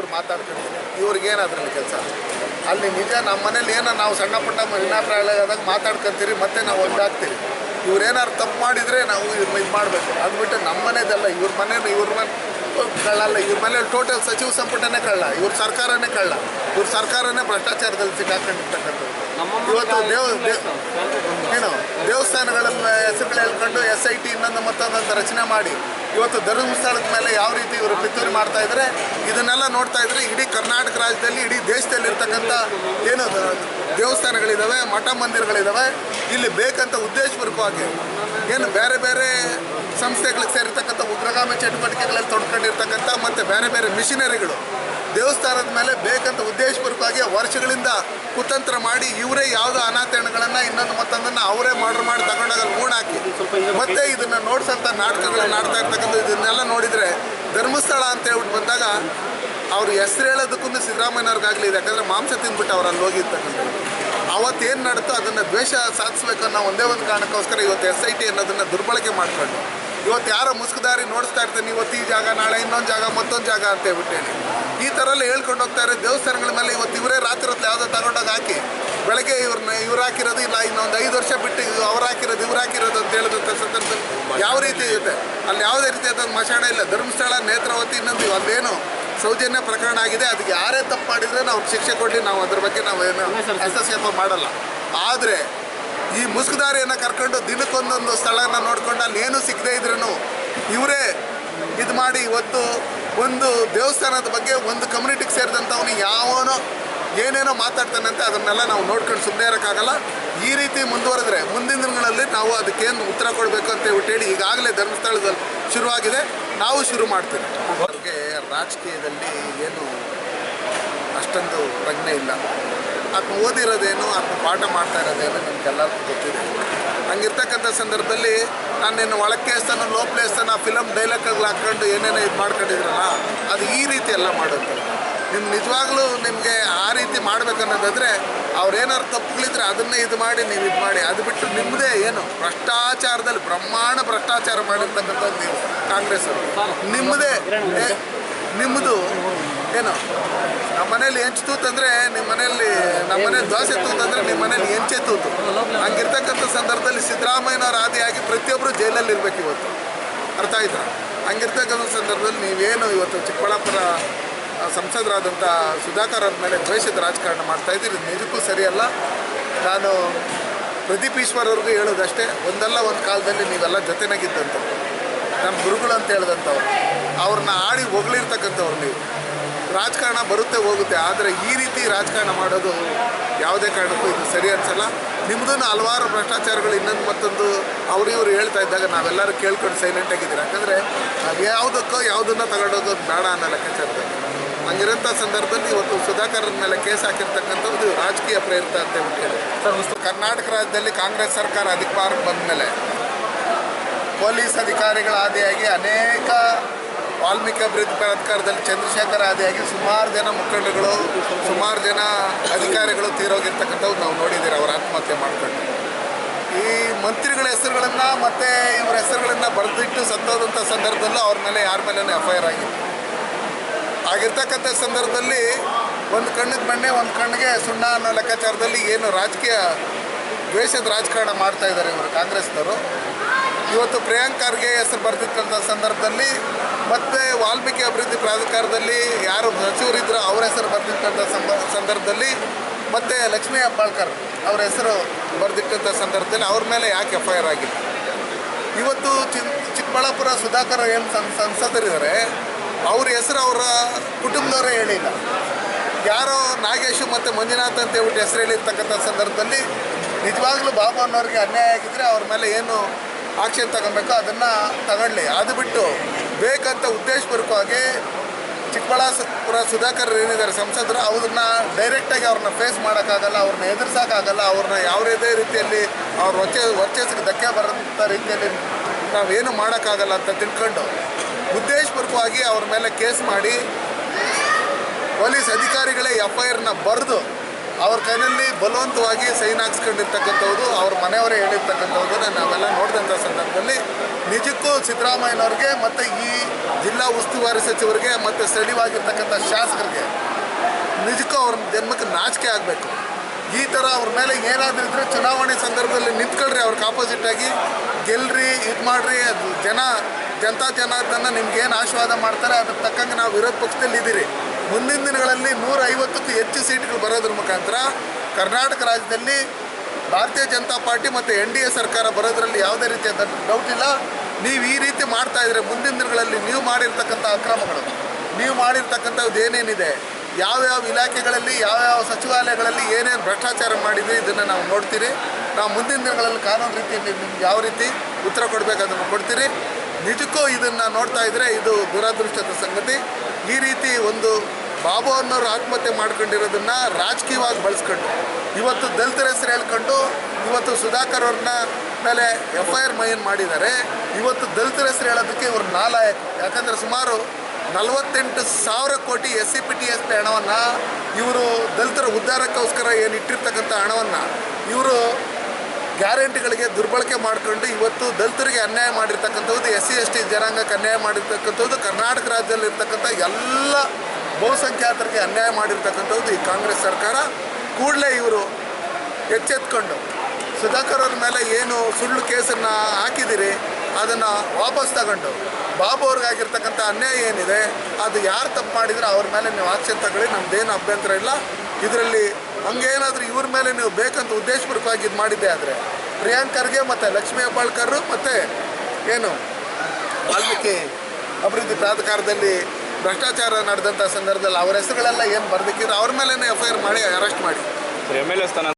ಇವ್ರು ಮಾತಾಡ್ಕೊಂಡಿದ್ದೀನಿ ಇವ್ರಿಗೇನು ಅದರಲ್ಲಿ ಕೆಲಸ? ಅಲ್ಲಿ ನಿಜ ನಮ್ಮ ಮನೇಲಿ ಏನೋ ನಾವು ಸಣ್ಣ ಪುಟ್ಟ ಭಿನ್ನಾಭಿಪ್ರಾಯಗಳಾದಾಗ ಮಾತಾಡ್ಕೊತೀರಿ ಮತ್ತೆ ನಾವು ಒಂಟಾಗ್ತೀವಿ ಇವ್ರೇನಾದ್ರು ತಪ್ಪು ಮಾಡಿದರೆ ನಾವು ಇವ್ರ ಇದು ಮಾಡಬೇಕು. ಅದು ಬಿಟ್ಟು ನಮ್ಮ ಮನೆದಲ್ಲ ಇವ್ರ ಮನೇಲಿ ಇವ್ರ ಮನೆ ಕಳ್ಳಲ್ಲ. ಇವ್ರ ಮನೇಲಿ ಟೋಟಲ್ ಸಚಿವ ಸಂಪುಟನೇ ಕಳ್ಳ. ಇವ್ರ ಸರ್ಕಾರನೇ ಕಳ್ಳ. ಇವ್ರ ಸರ್ಕಾರನೇ ಭ್ರಷ್ಟಾಚಾರದಲ್ಲಿ ಸಿಕ್ಕಾಕೊಂಡಿರ್ತಕ್ಕಂಥದ್ದು ಇವತ್ತು ದೇವ ದೇವ್ ಏನು ದೇವಸ್ಥಾನಗಳ ಹೆಸರುಗಳು ಹೇಳ್ಕೊಂಡು ಎಸ್ ಐ ಟಿ ಇನ್ನೊಂದು ಮತ್ತೊಂದಂತ ರಚನೆ ಮಾಡಿ ಇವತ್ತು ಧರ್ಮಸ್ಥಳದ ಮೇಲೆ ಯಾವ ರೀತಿ ಇವರು ಪಿತೂರಿ ಮಾಡ್ತಾ ಇದ್ದಾರೆ, ಇದನ್ನೆಲ್ಲ ನೋಡ್ತಾ ಇದ್ರೆ ಇಡೀ ಕರ್ನಾಟಕ ರಾಜ್ಯದಲ್ಲಿ, ಇಡೀ ದೇಶದಲ್ಲಿ ಇರ್ತಕ್ಕಂಥ ಏನು ದೇವಸ್ಥಾನಗಳಿದ್ದಾವೆ ಮಠ ಮಂದಿರಗಳಿದ್ದಾವೆ ಇಲ್ಲಿ ಬೇಕಂತ ಉದ್ದೇಶಪೂರ್ವಕವಾಗಿ ಏನು ಬೇರೆ ಬೇರೆ ಸಂಸ್ಥೆಗಳಿಗೆ ಸೇರಿರ್ತಕ್ಕಂಥ ಉಗ್ರಗಾಮಿ ಚಟುವಟಿಕೆಗಳಲ್ಲಿ ತೊಡ್ಕೊಂಡಿರ್ತಕ್ಕಂಥ ಮತ್ತು ಬೇರೆ ಬೇರೆ ಮಿಷನರಿಗಳು ದೇವಸ್ಥಾನದ ಮೇಲೆ ಬೇಕಂತ ಉದ್ದೇಶಪೂರ್ವಕವಾಗಿ ವರ್ಷಗಳಿಂದ ಕುತಂತ್ರ ಮಾಡಿ ಇವರೇ ಯಾವುದೋ ಅನಾಥರಣೆಗಳನ್ನು ಇನ್ನೊಂದು ಮತ್ತೊಂದನ್ನು ಅವರೇ ಮಾಡ್ರ್ ಮಾಡಿ ತಗೊಂಡಾಗ ಹಾಕಿ. ಮತ್ತೆ ಇದನ್ನು ನೋಡ್ಸಂಥ ನಾಟಕಗಳನ್ನ ಆಡ್ತಾ ಇರ್ತಕ್ಕಂಥ ಇದನ್ನೆಲ್ಲ ನೋಡಿದ್ರೆ ಧರ್ಮಸ್ಥಳ ಅಂತ ಹೇಳ್ಬಿಟ್ಟು ಬಂದಾಗ ಅವ್ರು ಹೆಸರು ಹೇಳೋದಕ್ಕೂ ಸಿದ್ದರಾಮಯ್ಯವ್ರಿಗಾಗಲಿ ಯಾಕಂದರೆ ಮಾಂಸ ತಿಂದ್ಬಿಟ್ಟು ಅವ್ರು ಅಲ್ಲಿ ಹೋಗಿರ್ತಕ್ಕಂಥದ್ದು ಅವತ್ತೇನು ನಡೀತೋ ಅದನ್ನು ದ್ವೇಷ ಸಾಧಿಸ್ಬೇಕು ಅನ್ನೋ ಒಂದೇ ಒಂದು ಕಾರಣಕ್ಕೋಸ್ಕರ ಇವತ್ತು ಎಸ್ ಐ ಟಿ ಅನ್ನೋದನ್ನು ದುರ್ಬಳಕೆ ಮಾಡ್ಕೊಂಡು ಇವತ್ತು ಯಾರೋ ಮುಸ್ಕುದಾರಿ ನೋಡಿಸ್ತಾ ಇರ್ತೀನಿ ಇವತ್ತು ಈ ಜಾಗ ನಾಳೆ ಇನ್ನೊಂದು ಜಾಗ ಮತ್ತೊಂದು ಜಾಗ ಅಂತ ಹೇಳ್ಬಿಟ್ಟೇನೆ. ಈ ಥರ ಎಲ್ಲ ಹೇಳ್ಕೊಂಡು ಹೋಗ್ತಾ ಇರೋ ದೇವಸ್ಥಾನಗಳ ಮೇಲೆ ಇವತ್ತು ಇವರೇ ರಾತ್ರಿ ಹೊತ್ತು ಯಾವುದೋ ತಗೊಂಡೋಗಿ ಹಾಕಿ ಬೆಳಗ್ಗೆ ಇವ್ರನ್ನ ಇವ್ರು ಹಾಕಿರೋದು ಇಲ್ಲ ಇನ್ನೊಂದು ಐದು ವರ್ಷ ಬಿಟ್ಟು ಇದು ಅವ್ರು ಹಾಕಿರೋದು ಇವ್ರು ಹಾಕಿರೋದು ಅಂತ ಹೇಳಿದಂಥ ಸಂದರ್ಭದಲ್ಲಿ ಯಾವ ರೀತಿ ಇರುತ್ತೆ? ಅಲ್ಲಿ ಯಾವುದೇ ರೀತಿಯಾದ ಮಶಾಣ ಇಲ್ಲ. ಧರ್ಮಸ್ಥಳ ನೇತ್ರಾವತಿ ಇನ್ನೊಂದು ಅಲ್ಲೇನು ಸೌಜನ್ಯ ಪ್ರಕರಣ ಆಗಿದೆ. ಅದಕ್ಕೆ ಯಾರೇ ತಪ್ಪು ಮಾಡಿದರೆ ನಾವು ಶಿಕ್ಷೆ ಕೊಡಲಿ ನಾವು ಅದ್ರ ಬಗ್ಗೆ ನಾವು ಏನು ಹಸ್ತಕ್ಷೇಪ ಮಾಡಲ್ಲ. ಆದರೆ ಈ ಮುಸುಕುದಾರಿಯನ್ನು ಕರ್ಕೊಂಡು ದಿನಕ್ಕೊಂದೊಂದು ಸ್ಥಳನ ನೋಡ್ಕೊಂಡು ಅಲ್ಲಿ ಏನೂ ಸಿಗದೇ ಇದ್ರೂ ಇವರೇ ಇದು ಮಾಡಿ ಇವತ್ತು ಒಂದು ದೇವಸ್ಥಾನದ ಬಗ್ಗೆ ಒಂದು ಕಮ್ಯುನಿಟಿಗೆ ಸೇರಿದಂಥವನು ಯಾವನೋ ಏನೇನೋ ಮಾತಾಡ್ತಾನಂತೆ ಅದನ್ನೆಲ್ಲ ನಾವು ನೋಡ್ಕೊಂಡು ಸುಮ್ಮನೆ ಇರೋಕ್ಕಾಗಲ್ಲ. ಈ ರೀತಿ ಮುಂದುವರೆದ್ರೆ ಮುಂದಿನ ದಿನಗಳಲ್ಲಿ ನಾವು ಅದಕ್ಕೇನು ಉತ್ತರ ಕೊಡಬೇಕು ಅಂತ ಹೇಳಿ ಈಗಾಗಲೇ ಧರ್ಮಸ್ಥಳದಲ್ಲಿ ಶುರುವಾಗಿದೆ. ನಾವು ಶುರು ಮಾಡ್ತೀವಿ. ಅವ್ರಿಗೆ ರಾಜಕೀಯದಲ್ಲಿ ಏನು ಅಷ್ಟೊಂದು ಪ್ರಜ್ಞೆ ಇಲ್ಲ. ಆತ್ಮ ಓದಿರೋದೇನು ಆತ್ಮ ಪಾಠ ಮಾಡ್ತಾ ಇರೋದೇನು ನಮ್ಗೆಲ್ಲರಿಗೂ ಗೊತ್ತಿದೆ. ಹಂಗಿರ್ತಕ್ಕಂಥ ಸಂದರ್ಭದಲ್ಲಿ ನಾನೇನು ಒಳಕ್ಕೆ ಸ್ಥಾನ ಲೋ ಸ್ಥಾನ ಫಿಲಮ್ ಡೈಲಾಗ್ಗಳು ಹಾಕ್ಕೊಂಡು ಏನೇನೋ ಇದು ಮಾಡ್ಕೊಂಡಿದ್ರಲ್ಲ, ಅದು ಈ ರೀತಿ ಎಲ್ಲ ಮಾಡುತ್ತೆ. ನಿಮ್ಮ ನಿಜವಾಗ್ಲೂ ನಿಮಗೆ ಆ ರೀತಿ ಮಾಡ್ಬೇಕನ್ನೋದಾದರೆ ಅವ್ರೇನಾದ್ರು ತಪ್ಪುಗಳಿದ್ರೆ ಅದನ್ನೇ ಇದು ಮಾಡಿ, ನೀವು ಇದು ಮಾಡಿ. ಅದು ಬಿಟ್ಟು ನಿಮ್ಮದೇ ಏನು? ಭ್ರಷ್ಟಾಚಾರದಲ್ಲಿ, ಬ್ರಹ್ಮಾಂಡ ಭ್ರಷ್ಟಾಚಾರ ಮಾಡಿರ್ತಕ್ಕಂಥದ್ದು ನೀವು ಕಾಂಗ್ರೆಸ್ ಅವರು ನಿಮ್ಮದೇ ನಿಮ್ಮದು ಏನು? ನಮ್ಮ ಮನೇಲಿ ಹೆಂಚು ತೂತಂದ್ರೆ ನಿಮ್ಮ ಮನೆಯಲ್ಲಿ ನಮ್ಮ ಮನೇಲಿ ದೋಸೆ ತೂತಂದ್ರೆ ನಿಮ್ಮ ಮನೇಲಿ ಹೆಂಚೆ ತೂತು. ಹಂಗಿರ್ತಕ್ಕಂಥ ಸಂದರ್ಭದಲ್ಲಿ ಸಿದ್ದರಾಮಯ್ಯನವ್ರ ಆದಿಯಾಗಿ ಪ್ರತಿಯೊಬ್ಬರು ಜೈಲಲ್ಲಿ ಇರಬೇಕು ಇವತ್ತು. ಅರ್ಥ ಆಯ್ತಾ? ಹಂಗಿರ್ತಕ್ಕಂಥ ಸಂದರ್ಭದಲ್ಲಿ ನೀವೇನು ಇವತ್ತು ಚಿಕ್ಕಬಳ್ಳಾಪುರ ಸಂಸದರಾದಂಥ ಸುಧಾಕರ್ ಅವ್ರ ಮೇಲೆ ದ್ವೇಷದ ರಾಜಕಾರಣ ಮಾಡ್ತಾ ಇದ್ದೀರಿ. ಇದು ನಿಜಕ್ಕೂ ಸರಿಯಲ್ಲ. ನಾನು ಪ್ರದೀಪ್ ಈಶ್ವರ್ ಅವ್ರಿಗೂ ಹೇಳೋದಷ್ಟೇ, ಒಂದಲ್ಲ ಒಂದು ಕಾಲದಲ್ಲಿ ನೀವೆಲ್ಲ ಜೊತೆನಾಗಿದ್ದಂಥವ್ರು. ನಮ್ಮ ಗುರುಗಳು ಅಂತ ಹೇಳಿದಂಥವ್ರು. ಅವ್ರನ್ನ ಆಡಿ ಹೊಗಳಿರ್ತಕ್ಕಂಥವ್ರು ನೀವು. ರಾಜಕಾರಣ ಬರುತ್ತೆ ಹೋಗುತ್ತೆ. ಆದರೆ ಈ ರೀತಿ ರಾಜಕಾರಣ ಮಾಡೋದು ಯಾವುದೇ ಕಾರಣಕ್ಕೂ ಇದು ಸರಿ ಅನ್ಸಲ್ಲ. ನಿಮ್ಮದನ್ನು ಹಲವಾರು ಭ್ರಷ್ಟಾಚಾರಗಳು ಇನ್ನೊಂದು ಮತ್ತೊಂದು ಅವರು ಇವರು ಹೇಳ್ತಾ ಇದ್ದಾಗ ನಾವೆಲ್ಲರೂ ಕೇಳ್ಕೊಂಡು ಸೈಲೆಂಟ್ ಆಗಿದ್ದೀರಿ ಯಾಕಂದರೆ ನಾವು ಯಾವುದಕ್ಕೋ ಯಾವುದನ್ನ ತಗೊಂಡೋದು ಬೇಡ ಅನ್ನೋ ಲೆಕ್ಕಾಚಾರದಲ್ಲಿ. ಹಂಗಿರೋಂಥ ಸಂದರ್ಭದಲ್ಲಿ ಇವತ್ತು ಸುಧಾಕರ್ ಮೇಲೆ ಕೇಸ್ ಹಾಕಿರ್ತಕ್ಕಂಥದ್ದು ರಾಜಕೀಯ ಪ್ರೇರಿತ ಅಂತ ಹೇಳಿ ಸರ್ ಕರ್ನಾಟಕ ರಾಜ್ಯದಲ್ಲಿ ಕಾಂಗ್ರೆಸ್ ಸರ್ಕಾರ ಅಧಿಕಾರಕ್ಕೆ ಬಂದ ಮೇಲೆ ಪೊಲೀಸ್ ಅಧಿಕಾರಿಗಳ ಆದಿಯಾಗಿ ಅನೇಕ ವಾಲ್ಮೀಕಿ ಅಭಿವೃದ್ಧಿ ಪ್ರಾಧಿಕಾರದಲ್ಲಿ ಚಂದ್ರಶೇಖರ್ ಆದಿಯಾಗಿ ಸುಮಾರು ಜನ ಮುಖಂಡಗಳು, ಸುಮಾರು ಜನ ಅಧಿಕಾರಿಗಳು ತೀರೋಗಿರ್ತಕ್ಕಂಥವ್ರು ನಾವು ನೋಡಿದ್ದೀರಿ, ಅವರು ಆತ್ಮಹತ್ಯೆ ಮಾಡ್ಕೊಂಡು. ಈ ಮಂತ್ರಿಗಳ ಹೆಸರುಗಳನ್ನು ಮತ್ತು ಇವರ ಹೆಸರುಗಳನ್ನು ಬರೆದಿಟ್ಟು ಸತ್ತೋದಂಥ ಸಂದರ್ಭದಲ್ಲೂ ಅವ್ರ ಮೇಲೆ ಯಾರ ಮೇಲೇ ಎಫ್ ಐ ಆರ್ ಆಗಿದೆ ಆಗಿರ್ತಕ್ಕಂಥ ಸಂದರ್ಭದಲ್ಲಿ ಒಂದು ಕಣ್ಣಿಗೆ ಬಣ್ಣೆ ಒಂದು ಕಣ್ಣಿಗೆ ಸುಣ್ಣ ಅನ್ನೋ ಲೆಕ್ಕಾಚಾರದಲ್ಲಿ ಏನು ರಾಜಕೀಯ ದ್ವೇಷದ ರಾಜಕಾರಣ ಮಾಡ್ತಾ ಇದ್ದಾರೆ ಇವರು ಕಾಂಗ್ರೆಸ್ನವರು. ಇವತ್ತು ಖರ್ಗೆ ಹೆಸರು ಬರ್ತಿದ್ದಂಥ ಸಂದರ್ಭದಲ್ಲಿ ಮತ್ತೆ ವಾಲ್ಮೀಕಿ ಅಭಿವೃದ್ಧಿ ಪ್ರಾಧಿಕಾರದಲ್ಲಿ ಯಾರು ಸಚಿವರಿದ್ದರೋ ಅವ್ರ ಹೆಸರು ಬರ್ತಿದ್ದಂಥ ಸಂದರ್ಭದಲ್ಲಿ ಮತ್ತೆ ಲಕ್ಷ್ಮೀ ಅಬ್ಬಾಳ್ಕರ್ ಅವ್ರ ಹೆಸರು ಬರೆದಿಟ್ಟಂಥ ಸಂದರ್ಭದಲ್ಲಿ ಅವ್ರ ಮೇಲೆ ಯಾಕೆ ಎಫ್ ಐ ಆರ್ ಆಗಿಲ್ಲ? ಇವತ್ತು ಚಿಕ್ಕಬಳ್ಳಾಪುರ ಸುಧಾಕರ್ ಏನು ಸಂ, ಸಂಸದರಿದ್ದಾರೆ, ಅವ್ರ ಹೆಸರು ಅವರ ಕುಟುಂಬದವರೇ ಹೇಳಿಲ್ಲ. ಯಾರೋ ನಾಗೇಶು ಮತ್ತು ಮಂಜುನಾಥ್ ಅಂತ ಹೇಳ್ಬಿಟ್ಟು ಹೆಸರು ಹೇಳಿರ್ತಕ್ಕಂಥ ಸಂದರ್ಭದಲ್ಲಿ ನಿಜವಾಗ್ಲೂ ಬಾಬು ಅನ್ನೋರಿಗೆ ಅನ್ಯಾಯ ಆಗಿದ್ರೆ ಅವ್ರ ಮೇಲೆ ಏನು ಆಕ್ಷನ್ ತಗೊಬೇಕು ಅದನ್ನು ತಗೊಳ್ಳಿ. ಅದು ಬಿಟ್ಟು ಬೇಕಂತ ಉದ್ದೇಶಪೂರ್ವಕವಾಗಿ ಚಿಕ್ಕಬಳ್ಳಾಪುರ ಸುಧಾಕರ್ ಏನಿದ್ದಾರೆ ಸಂಸದರು, ಅವ್ರನ್ನ ಡೈರೆಕ್ಟಾಗಿ ಅವ್ರನ್ನ ಫೇಸ್ ಮಾಡೋಕ್ಕಾಗಲ್ಲ, ಅವ್ರನ್ನ ಎದುರಿಸೋಕ್ಕಾಗಲ್ಲ, ಅವ್ರನ್ನ ಯಾವುದೇ ರೀತಿಯಲ್ಲಿ ಅವ್ರ ವರ್ಚ, ವರ್ಚಸ್ಸಿಗೆ ಧಕ್ಕೆ ಬರೋಂಥ ರೀತಿಯಲ್ಲಿ ನಾವೇನು ಮಾಡೋಕ್ಕಾಗಲ್ಲ ಅಂತ ತಿಳ್ಕೊಂಡು ಉದ್ದೇಶಪೂರ್ವಕವಾಗಿ ಅವ್ರ ಮೇಲೆ ಕೇಸ್ ಮಾಡಿ, ಪೊಲೀಸ್ ಅಧಿಕಾರಿಗಳೇ ಎಫ್ ಐ ಆರ್ನ ಬರೆದು ಅವ್ರ ಕೈನಲ್ಲಿ ಬಲವಂತವಾಗಿ ಸೈನ್ ಹಾಕ್ಸ್ಕೊಂಡಿರ್ತಕ್ಕಂಥವ್ರು, ಅವ್ರ ಮನೆಯವರೇ ಹೇಳಿರ್ತಕ್ಕಂಥವ್ರನ್ನ ನಾವೆಲ್ಲ ನೋಡಿದಂಥ ಸಂದರ್ಭದಲ್ಲಿ ನಿಜಕ್ಕೂ ಸಿದ್ದರಾಮಯ್ಯನವ್ರಿಗೆ ಮತ್ತು ಈ ಜಿಲ್ಲಾ ಉಸ್ತುವಾರಿ ಸಚಿವರಿಗೆ ಮತ್ತು ಸ್ಥಳೀಯವಾಗಿರ್ತಕ್ಕಂಥ ಶಾಸಕರಿಗೆ ನಿಜಕ್ಕೂ ಅವ್ರ ಜನ್ಮಕ್ಕೆ ನಾಚಿಕೆ ಆಗಬೇಕು. ಈ ಥರ ಅವ್ರ ಮೇಲೆ ಏನಾದರೂ ಇದ್ದರೆ ಚುನಾವಣೆ ಸಂದರ್ಭದಲ್ಲಿ ನಿಂತ್ಕೊಳ್ರಿ, ಅವ್ರಿಗೆ ಆಪೋಸಿಟ್ ಆಗಿ ಗೆಲ್ರಿ, ಇದು ಮಾಡಿರಿ, ಅದು ಜನ, ಜನತಾ ಜನಾರ್ದನ ನಿಮ್ಗೇನು ಆಶೀರ್ವಾದ ಮಾಡ್ತಾರೆ, ಅದಕ್ಕೆ ತಕ್ಕಂಗೆ ನಾವು ವಿರೋಧ ಪಕ್ಷದಲ್ಲಿ ಇದ್ದೀರಿ. ಮುಂದಿನ ದಿನಗಳಲ್ಲಿ ನೂರ ಐವತ್ತಕ್ಕೂ ಹೆಚ್ಚು ಸೀಟ್ಗಳು ಬರೋದ್ರ ಮುಖಾಂತರ ಕರ್ನಾಟಕ ರಾಜ್ಯದಲ್ಲಿ ಭಾರತೀಯ ಜನತಾ ಪಾರ್ಟಿ ಮತ್ತು ಎನ್ ಡಿ ಎ ಸರ್ಕಾರ ಬರೋದ್ರಲ್ಲಿ ಯಾವುದೇ ರೀತಿಯ ಡೌಟ್ ಇಲ್ಲ. ನೀವು ಈ ರೀತಿ ಮಾಡ್ತಾ ಇದ್ರೆ ಮುಂದಿನ ದಿನಗಳಲ್ಲಿ ನೀವು ಮಾಡಿರ್ತಕ್ಕಂಥ ಅಕ್ರಮಗಳು, ನೀವು ಮಾಡಿರ್ತಕ್ಕಂಥದ್ದು ಏನೇನಿದೆ, ಯಾವ್ಯಾವ ಇಲಾಖೆಗಳಲ್ಲಿ, ಯಾವ್ಯಾವ ಸಚಿವಾಲಯಗಳಲ್ಲಿ ಏನೇನು ಭ್ರಷ್ಟಾಚಾರ ಮಾಡಿದ್ರಿ ಇದನ್ನು ನಾವು ನೋಡ್ತೀರಿ. ನಾವು ಮುಂದಿನ ದಿನಗಳಲ್ಲಿ ಕಾನೂನು ರೀತಿಯಲ್ಲಿ ನಿಮ್ಗೆ ಯಾವ ರೀತಿ ಉತ್ತರ ಕೊಡಬೇಕು ಅದನ್ನು ಕೊಡ್ತೀರಿ. ನಿಜಕ್ಕೂ ಇದನ್ನು ನೋಡ್ತಾ ಇದ್ರೆ ಇದು ದುರದೃಷ್ಟದ ಸಂಗತಿ. ಈ ರೀತಿ ಒಂದು ಬಾಬು ಅನ್ನೋರು ಆತ್ಮಹತ್ಯೆ ಮಾಡ್ಕೊಂಡಿರೋದನ್ನ ರಾಜಕೀಯವಾಗಿ ಬಳಸ್ಕೊಂಡು, ಇವತ್ತು ದಲಿತರ ಹೆಸರು ಹೇಳ್ಕೊಂಡು, ಇವತ್ತು ಸುಧಾಕರ್ ಅವ್ರನ್ನ ಮೇಲೆ ಎಫ್ ಐ ಆರ್ ಮೈನ್ ಮಾಡಿದ್ದಾರೆ. ಇವತ್ತು ದಲಿತರ ಹೆಸರು ಹೇಳೋದಕ್ಕೆ ಇವರು ನಾಲಾಯಕ. ಯಾಕಂದರೆ ಸುಮಾರು ನಲವತ್ತೆಂಟು ಸಾವಿರ ಕೋಟಿ S C P T S ಹಣವನ್ನು ಇವರು ದಲಿತರ ಉದ್ಧಾರಕ್ಕೋಸ್ಕರ ಏನು ಇಟ್ಟಿರ್ತಕ್ಕಂಥ ಹಣವನ್ನು ಇವರು ಗ್ಯಾರಂಟಿಗಳಿಗೆ ದುರ್ಬಳಕೆ ಮಾಡಿಕೊಂಡು ಇವತ್ತು ದಲಿತರಿಗೆ ಅನ್ಯಾಯ ಮಾಡಿರ್ತಕ್ಕಂಥದ್ದು ಎಸ್ ಸಿ, ಎಸ್ ಟಿ ಜನಾಂಗಕ್ಕೆ ಅನ್ಯಾಯ ಮಾಡಿರ್ತಕ್ಕಂಥದ್ದು ಕರ್ನಾಟಕ ರಾಜ್ಯದಲ್ಲಿರ್ತಕ್ಕಂಥ ಎಲ್ಲ ಬಹುಸಂಖ್ಯಾತರಿಗೆ ಅನ್ಯಾಯ ಮಾಡಿರ್ತಕ್ಕಂಥದ್ದು ಈ ಕಾಂಗ್ರೆಸ್ ಸರ್ಕಾರ. ಕೂಡಲೇ ಇವರು ಎಚ್ಚೆತ್ಕೊಂಡು ಸುಧಾಕರ್ ಅವ್ರ ಮೇಲೆ ಏನು ಸುಳ್ಳು ಕೇಸನ್ನು ಹಾಕಿದ್ದೀರಿ ಅದನ್ನು ವಾಪಸ್ ತಗೊಂಡು. ಬಾಬು ಅವ್ರಿಗಾಗಿರ್ತಕ್ಕಂಥ ಅನ್ಯಾಯ ಏನಿದೆ, ಅದು ಯಾರು ತಪ್ಪು ಮಾಡಿದರೆ ಅವ್ರ ಮೇಲೆ ನೀವು ಆಕ್ಷನ್ ತಗೊಳ್ಳಿ, ನಮ್ದೇನು ಅಭ್ಯಂತರ ಇಲ್ಲ. ಇದರಲ್ಲಿ ಹಂಗೇನಾದರೂ ಇವ್ರ ಮೇಲೆ ನೀವು ಬೇಕಂತ ಉದ್ದೇಶಪೂರ್ವಕವಾಗಿ ಇದು ಮಾಡಿದ್ದೆ ಆದರೆ ಪ್ರಿಯಾಂಕರ್ಗೆ ಮತ್ತು ಲಕ್ಷ್ಮೀ ಹೆಬ್ಬಾಳ್ಕರ್ ಮತ್ತು ಏನು ವಾಲ್ಮೀಕಿ ಅಭಿವೃದ್ಧಿ ಪ್ರಾಧಿಕಾರದಲ್ಲಿ ಭ್ರಷ್ಟಾಚಾರ ನಡೆದಂಥ ಸಂದರ್ಭದಲ್ಲಿ ಅವರ ಹೆಸರುಗಳೆಲ್ಲ ಏನು ಬರ್ಬೇಕಿದ್ರೆ ಅವ್ರ ಮೇಲೆ ಎಫ್ ಐ ಮಾಡಿ ಅರೆಸ್ಟ್ ಮಾಡಿ. ಎಂ ಎಲ್ ಎ ಸ್ಥಾನ